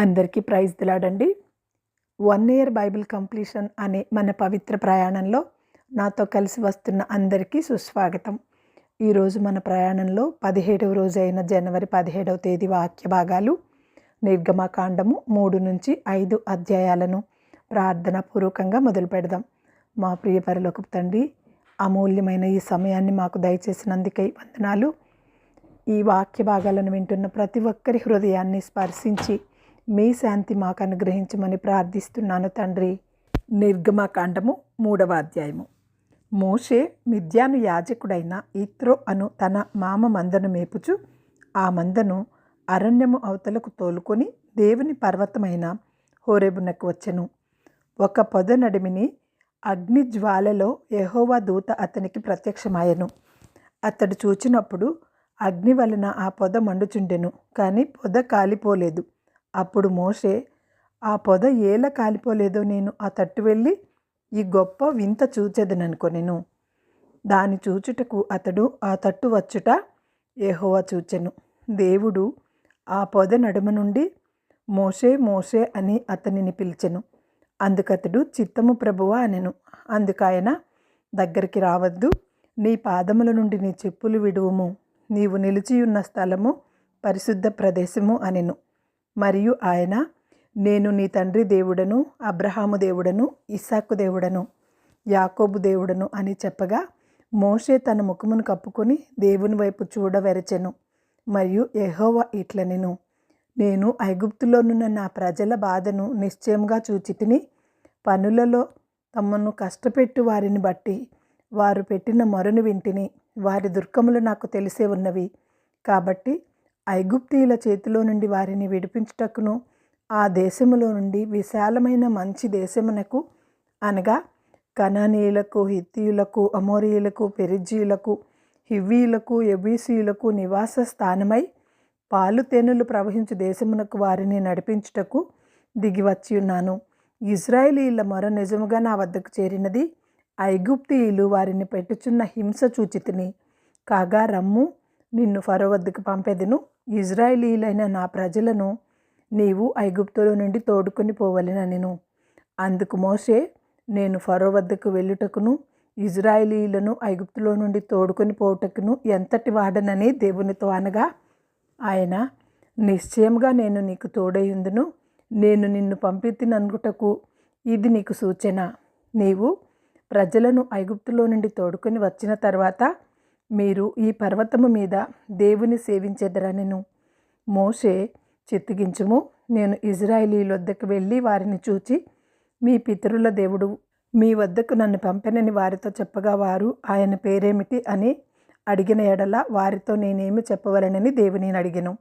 అందరికీ ప్రైజ్ దిలాడండి one year Bible completion అనే మన పవిత్ర ప్రయాణంలో నాతో కలిసి వస్తున్న అందరికీ సుస్వాగతం. ఈరోజు మన ప్రయాణంలో పదిహేడవ రోజు అయిన జనవరి పదిహేడవ తేదీ వాక్య భాగాలు నిర్గమకాండము మూడు నుంచి ఐదు అధ్యాయాలను ప్రార్థన పూర్వకంగా మొదలు పెడదాం. మా ప్రియ పరిలోకపు తండ్రి అమూల్యమైన ఈ సమయాన్ని మాకు దయచేసినందుకై వందనాలు. ఈ వాక్య భాగాలను వింటున్న ప్రతి ఒక్కరి హృదయాన్ని స్పర్శించి మీ శాంతి మాకు అనుగ్రహించమని ప్రార్థిస్తున్నాను తండ్రి. నిర్గమకాండము మూడవ అధ్యాయము. మోషే మిద్యాను యాజకుడైన ఇత్రో అను తన మామ మందను మేపుచు ఆ మందను అరణ్యము అవతలకు తోలుకొని దేవుని పర్వతమైన హోరేబునకు వచ్చెను. ఒక పొద నడిమిని అగ్ని జ్వాలలో యెహోవా దూత అతనికి ప్రత్యక్షమాయెను. అతడు చూచినప్పుడు అగ్ని వలన ఆ పొద మండుచుండెను కానీ పొద కాలిపోలేదు. అప్పుడు మోషే ఆ పొద ఏల కాలిపోలేదో నేను ఆ తట్టు వెళ్ళి ఈ గొప్ప వింత చూచెదననుకొనెను దాని చూచుటకు అతడు ఆ తట్టు వచ్చుట ఏహోవా చూచెను. దేవుడు ఆ పొద నడుమ నుండి మోషే మోషే అని అతనిని పిలిచెను. అందుకతడు చిత్తము ప్రభువా అనెను. అందుకాయన దగ్గరికి రావద్దు. నీ పాదముల నుండి నీ చెప్పులు విడువుము. నీవు నిలిచియున్న స్థలము పరిశుద్ధ ప్రదేశము అనెను. మరియు ఆయన నేను నీ తండ్రి దేవుడను అబ్రహాము దేవుడను ఇస్సాకు దేవుడను యాకోబు దేవుడను అని చెప్పగా మోషే తన ముఖమును కప్పుకొని దేవుని వైపు చూడవెరచెను. మరియు ఎహోవా ఇట్లనెను నేను ఐగుప్తులోనున్న నా ప్రజల బాధను నిశ్చయంగా చూచి తిని పనులలో తమను కష్టపెట్టు వారిని బట్టి వారు పెట్టిన మొరను వింటిని వారి దుర్గములు నాకు తెలిసే ఉన్నవి. కాబట్టి ఐగుప్తీయుల చేతిలో నుండి వారిని విడిపించుటకును ఆ దేశములో నుండి విశాలమైన మంచి దేశమునకు అనగా కనానీయులకు హిత్తియులకు అమోరియులకు పెరిజీయులకు హివ్వీయులకు ఎబీసీయులకు నివాస స్థానమై పాలు తేనెలు ప్రవహించు దేశమునకు వారిని నడిపించుటకు దిగివచ్చి ఉన్నాను ఇజ్రాయేలీల మొర నిజముగా నా వద్దకు చేరినది ఐగుప్తీయులు వారిని పెట్టుచున్న హింస చూచితిని. కాగా రమ్ము నిన్ను ఫరో వద్దకు పంపెదను. ఇజ్రాయిలీలైన నా ప్రజలను నీవు ఐగుప్తులో నుండి తోడుకొని పోవలెనెను అందుకు మోసే నేను ఫరో వద్దకు వెళ్ళుటకును ఇజ్రాయిలీలను ఐగుప్తులో నుండి తోడుకొని పోవుటకును ఎంతటి వాడనని దేవునితో అనగా ఆయన నిశ్చయంగా నేను నీకు తోడైందును నేను నిన్ను పంపితిననుటకు ఇది నీకు సూచన. నీవు ప్రజలను ఐగుప్తులో నుండి తోడుకొని వచ్చిన తర్వాత మీరు ఈ పర్వతము మీద దేవుని సేవించెదరనెను మోషే చిత్తగించుము నేను ఇజ్రాయిలీల వద్దకు వెళ్ళి వారిని చూచి మీ పితరుల దేవుడు మీ వద్దకు నన్ను పంపెనని వారితో చెప్పగా వారు ఆయన పేరేమిటి అని అడిగిన ఎడల వారితో నేనేమి చెప్పవలనని దేవుని అడిగాను.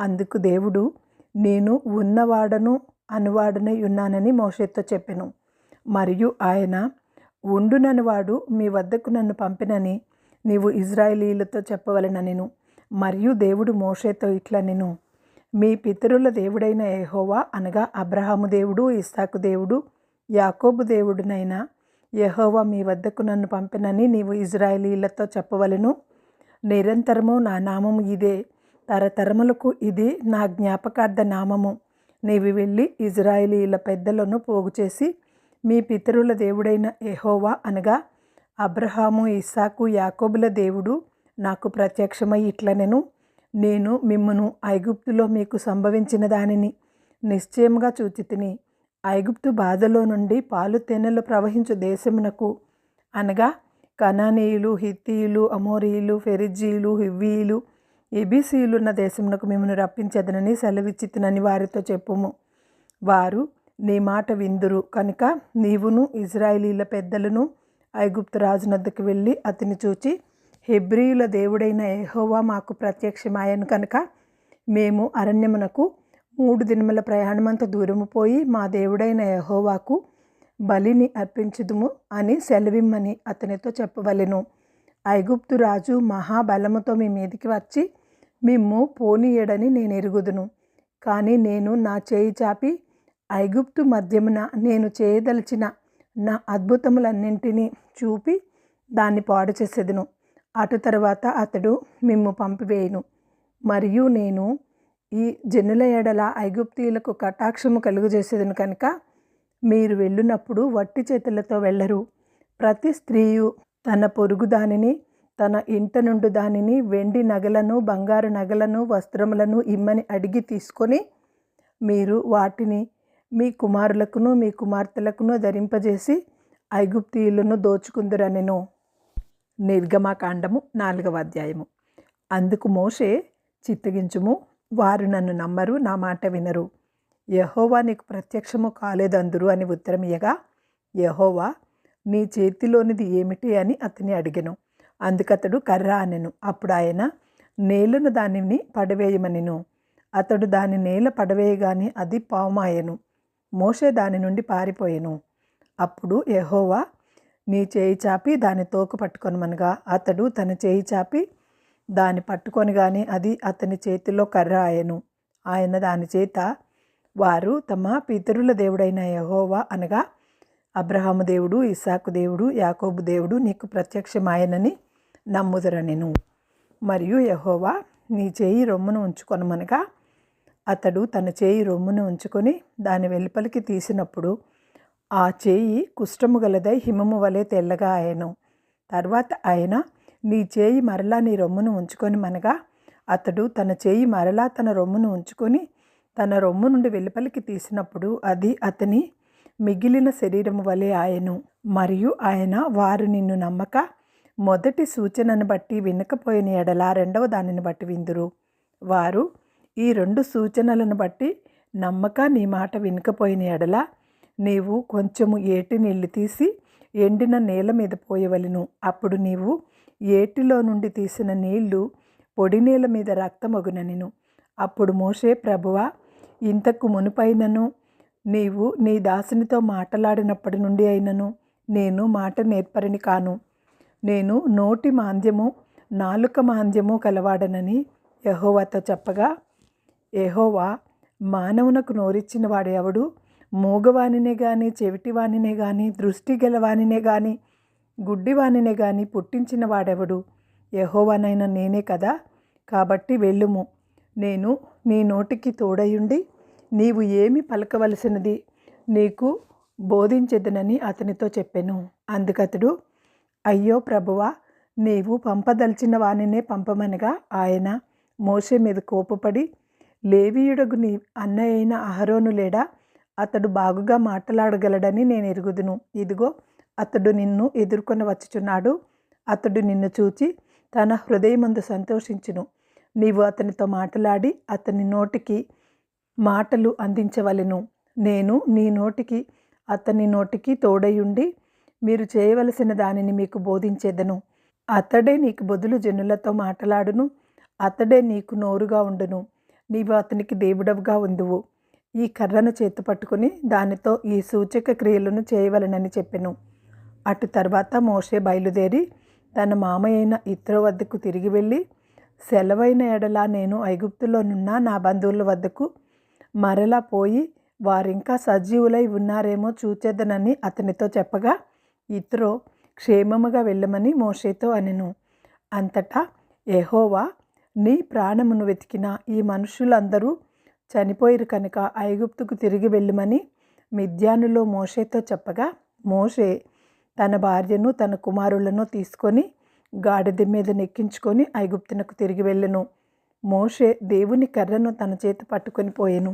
అందుకు దేవుడు నేను ఉన్నవాడను అనువాడనే ఉన్నానని మోషేతో చెప్పెను. మరియు ఆయన ఉండునని వాడు మీ వద్దకు నన్ను పంపినని నీవు ఇజ్రాయేలీలతో చెప్పవలననెను మరియు దేవుడు మోషేతో ఇట్లా నేను. మీ పితరుల దేవుడైన యహోవా అనగా అబ్రహాము దేవుడు ఇస్సాకు దేవుడు యాకోబు దేవుడునైన యహోవా మీ వద్దకు నన్ను పంపినని నీవు ఇజ్రాయేలీలతో చెప్పవలను. నిరంతరము నా నామము ఇదే. తరతరములకు ఇది నా జ్ఞాపకార్థ నామము. నీవు వెళ్ళి ఇజ్రాయేలీల పెద్దలను పోగు చేసి మీ పితరుల దేవుడైన ఎహోవా అనగా అబ్రహాము ఇసాకు యాకోబుల దేవుడు నాకు ప్రత్యక్షమై ఇట్లనెను నేను మిమ్మను ఐగుప్తులో మీకు సంభవించిన దానిని నిశ్చయముగా చూచితిని. ఐగుప్తు బాధలో నుండి పాలు తేనెలు ప్రవహించు దేశమునకు అనగా కనానీయులు హిత్తీయులు అమోరీయులు ఫెరిజీలు హివ్వీయులు ఎబీసీయులున్న దేశమునకు మిమ్మను రప్పించదనని సెలవిచ్చితినని వారితో చెప్పుము. వారు నీ మాట విందురు. కనుక నీవును ఇజ్రాయిలీల పెద్దలను ఐగుప్తు రాజునద్దకు వెళ్ళి అతని చూచి హెబ్రియుల దేవుడైన ఎహోవా మాకు ప్రత్యక్షమాయను కనుక మేము అరణ్యమునకు మూడు దినముల ప్రయాణమంత దూరము పోయి మా దేవుడైన యహోవాకు బలిని అర్పించుదుము అని సెలవిమ్మని అతనితో చెప్పవలెను. ఐగుప్తు రాజు మహాబలముతో మీ మీదికి వచ్చి మిమ్ము పోనీయడని నేను ఎరుగుదును. కానీ నేను నా చేయి చాపి ఐగుప్తు మధ్యమున నేను చేయదలిచిన నా అద్భుతములన్నింటినీ చూపి దాన్ని పాడు చేసేదను. అటు తర్వాత అతడు మిమ్ము పంపివేయును. మరియు నేను ఈ జనుల ఎడల ఐగుప్తీయులకు కటాక్షము కలుగజేసేదను కనుక మీరు వెళ్ళినప్పుడు వట్టి చేతులతో వెళ్ళరు. ప్రతి స్త్రీయు తన పొరుగు దానిని తన ఇంట నుండి దానిని వెండి నగలను బంగారు నగలను వస్త్రములను ఇమ్మని అడిగి తీసుకొని మీరు వాటిని మీ కుమారులకును మీ కుమార్తెలకును ధరింపజేసి ఐగుప్తీయులను దోచుకుందురనెను నిర్గమాకాండము నాలుగవ అధ్యాయము. అందుకు మోషే చిత్తగించుము వారు నన్ను నమ్మరు నా మాట వినరు. యహోవా నీకు ప్రత్యక్షము కాలేదందురు అని ఉత్తరం ఇయ్యగా యహోవా నీ చేతిలోనిది ఏమిటి అని అతని అడిగను. అందుకతడు కర్ర అనెను. అప్పుడు ఆయన నేలను దానిని పడవేయమనెను. అతడు దాని నేల పడవేయగానే అది పామాయెను మోషే దాని నుండి పారిపోయెను. అప్పుడు యహోవా నీ చేయి చాపి దాని తోక పట్టుకొనమనగా అతడు తన చేయి చాపి దాన్ని పట్టుకొనగానే అది అతని చేతిలో కర్ర ఆయను. ఆయన దాని చేత వారు తమ పితరుల దేవుడైన యహోవా అనగా అబ్రహాము దేవుడు ఇసాకు దేవుడు యాకోబు దేవుడు నీకు ప్రత్యక్షమాయనని నమ్ముదరనెను. మరియు యహోవా నీ చేయి రొమ్మును ఉంచుకొనమనగా అతడు తన చేయి రొమ్మును ఉంచుకొని దాని వెలుపలికి తీసినప్పుడు ఆ చేయి కుష్టము గలదై హిమము వలె తెల్లగా ఆయను తర్వాత ఆయన నీ చేయి మరలా నీ రొమ్మును ఉంచుకొని మనగా అతడు తన చేయి మరలా తన రొమ్మును ఉంచుకొని తన రొమ్ము నుండి వెలుపలికి తీసినప్పుడు అది అతని మిగిలిన శరీరము వలె ఆయను మరియు ఆయన వారు నిన్ను నమ్మక మొదటి సూచనను బట్టి వినకపోయిన ఎడల రెండవ దానిని బట్టి విందురు. వారు ఈ రెండు సూచనలను బట్టి నమ్మక నీ మాట వినకపోయిన ఎడల నీవు కొంచెము ఏటి నీళ్ళు తీసి ఎండిన నేల మీద పోయవలను. అప్పుడు నీవు ఏటిలో నుండి తీసిన నీళ్ళు పొడి నేల మీద రక్తమగుననిను. అప్పుడు మోషే ప్రభువ ఇంతకు మునుపైనను నీవు నీ దాసునితో మాట్లాడినప్పటి నుండి అయినను నేను మాట నేర్పరిని కాను. నేను నోటి మాంద్యము నాలుక మాంద్యము కలవాడనని యహోవాతో చెప్పగా ఏహోవా మానవునకు నోరిచ్చిన వాడు ఎవడు మూగవానినే కానీ చెవిటివానినే కానీ దృష్టి గలవానినే కానీ గుడ్డివానినే కానీ పుట్టించిన వాడెవడు? యహోవానైనా నేనే కదా? కాబట్టి వెళ్ళుము. నేను నీ నోటికి తోడయుండి నీవు ఏమి పలకవలసినది నీకు బోధించదనని అతనితో చెప్పాను. అందుకతడు అయ్యో ప్రభువా నీవు పంపదలిచిన వానినే పంపమనగా ఆయన మోసే మీద కోపపడి లేవీయుడగుని అన్నయైన అన్నయ్య అయిన అహరోను లేడా? అతడు బాగుగా మాట్లాడగలడని నేను ఎరుగుదును. ఇదిగో అతడు నిన్ను ఎదుర్కొని వచ్చుచున్నాడు. అతడు నిన్ను చూచి తన హృదయమందు సంతోషించును. నీవు అతనితో మాట్లాడి అతని నోటికి మాటలు అందించవలెను. నేను నీ నోటికి అతని నోటికి తోడయుండి మీరు చేయవలసిన దానిని మీకు బోధించేదను. అతడే నీకు బదులు జనులతో మాట్లాడును. అతడే నీకు నోరుగా ఉండును. నీవు అతనికి దేవుడవుగా ఉందువు. ఈ కర్రను చేతి పట్టుకుని దానితో ఈ సూచక క్రియలను చేయవలనని చెప్పెను. అటు తర్వాత మోషే బయలుదేరి తన మామయ్యైన ఇత్రో వద్దకు తిరిగి వెళ్ళి సెలవైన ఎడలా నేను ఐగుప్తులోనున్న నా బంధువుల వద్దకు? మరలా పోయి వారింకా సజీవులై ఉన్నారేమో చూచేదనని అతనితో చెప్పగా ఇత్రో క్షేమముగా వెళ్ళమని మోషేతో అనెను. అంతటా ఎహోవా నీ ప్రాణమును వెతికిన ఈ మనుషులందరూ చనిపోయిరు కనుక ఐగుప్తుకు తిరిగి వెళ్ళమని మిద్యానులో మోషేతో చెప్పగా మోషే తన భార్యను తన కుమారులను తీసుకొని గాడిద మీద నెక్కించుకొని ఐగుప్తునకు తిరిగి వెళ్ళెను. మోషే దేవుని కర్రను తన చేతి పట్టుకొని పోయెను.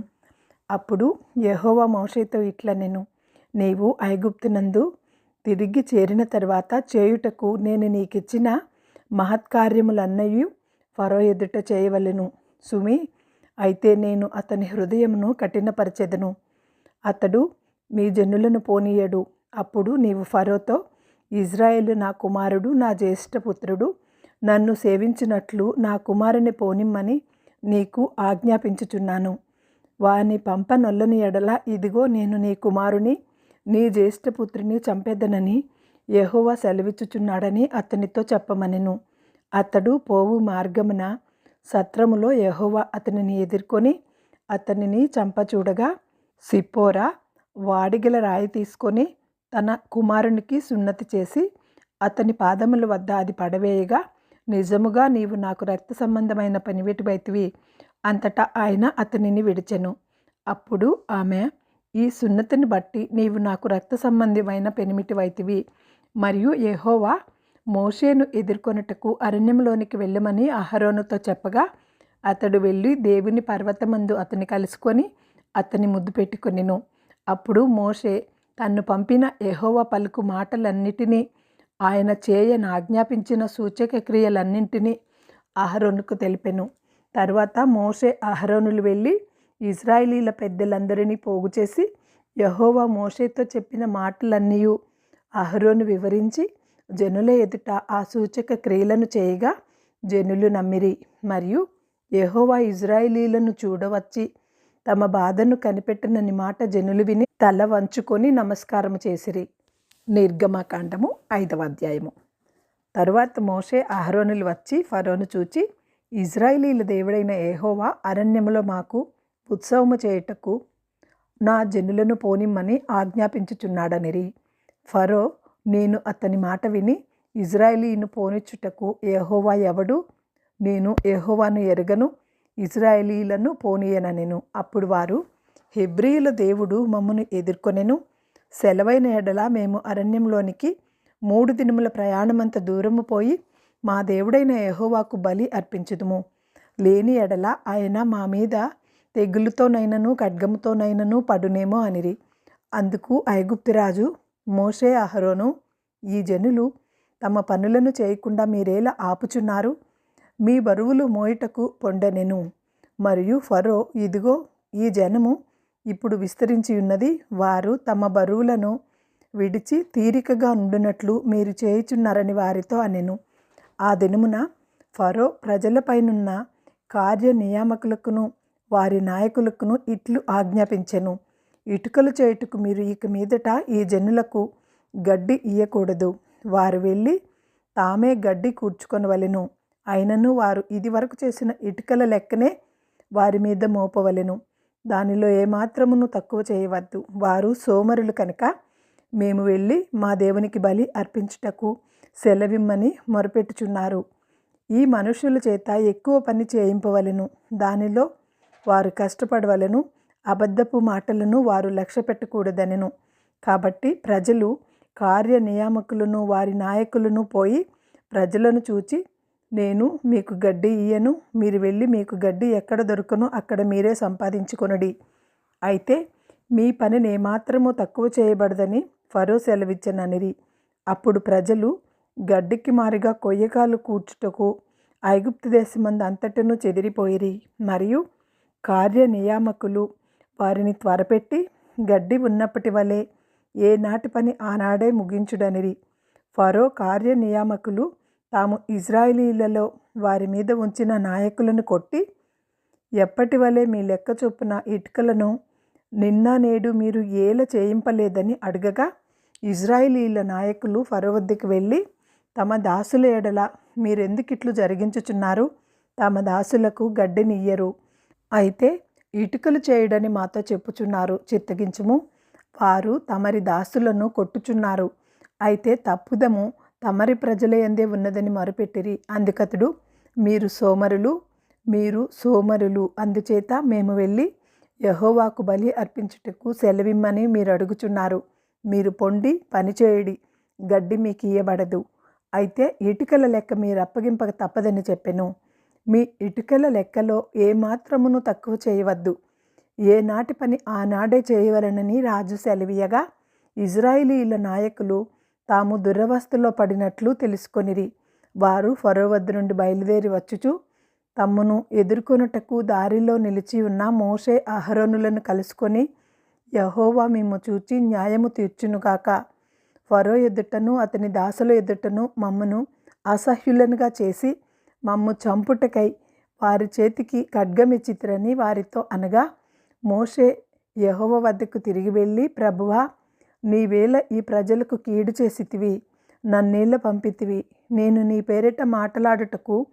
అప్పుడు యహోవా మోషేతో ఇట్లా నేను నీవు ఐగుప్తునందు తిరిగి చేరిన తర్వాత చేయుటకు నేను నీకిచ్చిన మహత్కార్యములన్నయు ఫరో ఎదుట చేయవలెను. సుమి అయితే నేను అతని హృదయమును కఠినపరచెదను. అతడు మీ జనులను పోనీయడు. అప్పుడు నీవు ఫరోతో ఇజ్రాయేల్ నా కుమారుడు నా జ్యేష్ఠపుత్రుడు నన్ను సేవించినట్లు నా కుమారుని పోనిమ్మని నీకు ఆజ్ఞాపించుచున్నాను. వాని పంపనొల్లని ఎడల ఇదిగో నేను నీ కుమారుని నీ జ్యేష్ఠపుత్రిని చంపేదనని యహోవా సెలవిచ్చుచున్నాడని అతనితో చెప్పమనెను. అతడు పోవు మార్గమున సత్రములో యహోవా అతనిని ఎదుర్కొని అతనిని చంపచూడగా సిప్పోరా వాడిగల రాయి తీసుకొని తన కుమారునికి సున్నతి చేసి అతని పాదముల వద్ద అది పడవేయగా నిజముగా నీవు నాకు రక్త సంబంధమైన పనివెటివైతివి అంతటా ఆయన అతనిని విడిచెను. అప్పుడు ఆమె ఈ సున్నతిని బట్టి నీవు నాకు రక్త సంబంధమైన పెనిమిటివైతివి మరియు ఎహోవా మోషేను ఎదుర్కొనుటకు అరణ్యంలోనికి వెళ్ళమని అహరోనుతో చెప్పగా అతడు వెళ్ళి దేవుని పర్వతమందు అతని కలుసుకొని అతని ముద్దు పెట్టుకొనిను. అప్పుడు మోషే తన్ను పంపిన ఎహోవ పలుకు మాటలన్నిటినీ ఆయన చేయని ఆజ్ఞాపించిన సూచక క్రియలన్నింటినీ అహరోనుకు తెలిపెను. తర్వాత మోషే అహరోనులు వెళ్ళి ఇజ్రాయిలీల పెద్దలందరినీ పోగు చేసి యహోవా మోషేతో చెప్పిన మాటలన్నీ అహరోను వివరించి జనుల ఎదుట ఆ సూచక క్రియలను చేయగా జనులు నమ్మిరి. మరియు యహోవా ఇజ్రాయిలీలను చూడవచ్చి తమ బాధను కనిపెట్టనని మాట జనులు విని తల వంచుకొని నమస్కారం చేసిరి. నిర్గమకాండము ఐదవ అధ్యాయము. తరువాత మోషే అహరోనులు వచ్చి ఫరోను చూచి ఇజ్రాయిలీల దేవుడైన ఏహోవా అరణ్యములో మాకు ఉత్సవము చేయుటకు నా జనులను పోనిమ్మని ఆజ్ఞాపించుచున్నాడనిరి. ఫరో నేను అతని మాట విని ఇజ్రాయిలీను పోనిచ్చుటకు ఏహోవా ఎవడు? నేను ఏహోవాను ఎరగను ఇజ్రాయేలీలను పోనీయననెను అప్పుడు వారు హెబ్రియుల దేవుడు మమ్మను ఎదుర్కొనెను. సెలవైన ఎడల మేము అరణ్యంలోనికి మూడు దినముల ప్రయాణమంత దూరము పోయి మా దేవుడైన యహోవాకు బలి అర్పించుదుము. లేని ఎడల ఆయన మా మీద తెగులుతోనైనను ఖడ్గముతోనైనను పడునేమో అనిరి. అందుకు ఐగుప్తిరాజు మోషే అహరోను ఈ జనులు తమ పనులను చేయకుండా మీరేలా ఆపుచున్నారు? మీ బరువులు మోయటకు పొండనెను. మరియు ఫరో ఇదిగో ఈ జనము ఇప్పుడు విస్తరించి ఉన్నది వారు తమ బరువులను విడిచి తీరికగా ఉండునట్లు మీరు చేయుచున్నారని వారితో అనెను. ఆ దినమున ఫరో ప్రజలపైనున్న కార్య నియామకులకును వారి నాయకులకును ఇట్లు ఆజ్ఞాపించెను. ఇటుకలు చేయుటకు మీరు ఇక మీదట ఈ జనులకు గడ్డి ఇయ్యకూడదు. వారు వెళ్ళి తామే గడ్డి కూర్చుకొనవలెను. అయినను వారు ఇదివరకు చేసిన ఇటుకల లెక్కనే వారి మీద మోపవలెను. దానిలో ఏమాత్రమును తక్కువ చేయవద్దు. వారు సోమరులు కనుక మేము వెళ్ళి మా దేవునికి బలి అర్పించుటకు సెలవిమ్మని మొరపెట్టుచున్నారు. ఈ మనుషుల చేత ఎక్కువ పని చేయింపవలెను. దానిలో వారు కష్టపడవలను. అబద్ధపు మాటలను వారు లక్ష్య పెట్టకూడదనెను. కాబట్టి ప్రజలు కార్య నియామకులను వారి నాయకులను పోయి ప్రజలను చూచి నేను మీకు గడ్డి ఇయ్యను మీరు వెళ్ళి మీకు గడ్డి ఎక్కడ దొరకను అక్కడ మీరే సంపాదించుకొనడి. అయితే మీ పనిని ఏమాత్రము తక్కువ చేయబడదని ఫరో సెలవిచ్చననిరి. అప్పుడు ప్రజలు గడ్డికి మారిగా కొయ్యకాలు కూర్చుటకు ఐగుప్తు దేశమందు అంతటను చెదిరిపోయిరి. మరియు కార్య నియామకులు వారిని త్వరపెట్టి గడ్డి ఉన్నప్పటి వలె ఏనాటి పని ఆనాడే ముగించుడనిరి. ఫరో కార్య నియామకులు తాము ఇజ్రాయిలీలలో వారి మీద ఉంచిన నాయకులను కొట్టి ఎప్పటి వలె మీ లెక్క చొప్పున ఇటుకలను నిన్న నేడు మీరు ఏల చేయింపలేదని అడగగా ఇజ్రాయిలీల నాయకులు ఫరో వద్దకు వెళ్ళి తమ దాసుల ఎడల మీరెందుకిట్లు జరిగించుచున్నారు? తమ దాసులకు గడ్డినియ్యరు అయితే ఇటుకలు చేయడని మాతో చెప్పుచున్నారు చిత్తగించుము. వారు తమరి దాసులను కొట్టుచున్నారు. అయితే తప్పుదము తమరి ప్రజల ఎందే ఉన్నదని మరుపెట్టిరి. అందుకతడు మీరు సోమరులు మీరు సోమరులు అందుచేత మేము వెళ్ళి యహోవాకు బలి అర్పించుటకు సెలవిమ్మని మీరు అడుగుచున్నారు. మీరు పొండి పనిచేయడి గడ్డి మీకు ఇయ్యబడదు అయితే ఇటుకల లెక్క మీరు అప్పగింపక తప్పదని చెప్పెను. మీ ఇటుకల లెక్కలో ఏమాత్రమును తక్కువ చేయవద్దు. ఏనాటి పని ఆనాడే చేయవలనని రాజు సెలవీయగా ఇజ్రాయిలీల నాయకులు తాము దురవస్థలో పడినట్లు తెలుసుకొనిరి. వారు ఫరో వద్ద నుండి బయలుదేరి వచ్చుచు తమ్మును ఎదుర్కొనుటకు దారిలో నిలిచి ఉన్న మోషే అహరోనులను కలుసుకొని యహోవా మేము చూచి న్యాయము తీర్చునుగాక ఫరో ఎదుటను అతని దాసుల ఎదుటను మమ్మను అసహ్యులనుగా చేసి మమ్ము చంపుటకై వారి చేతికి ఖడ్గమిచ్చిత్రని వారితో అనగా మోషే యహోవ వద్దకు తిరిగి వెళ్ళి ప్రభువా నీవేళ ఈ ప్రజలకు కీడు చేసితివి నన్నేళ్ళ పంపితివి. నేను నీ పేరిట మాట్లాడుటకు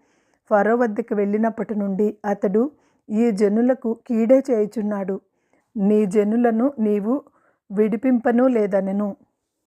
ఫరో వద్దకు వెళ్ళినప్పటి నుండి అతడు ఈ జనులకు కీడే చేయుచున్నాడు. నీ జనులను నీవు విడిపింపను లేదనెను.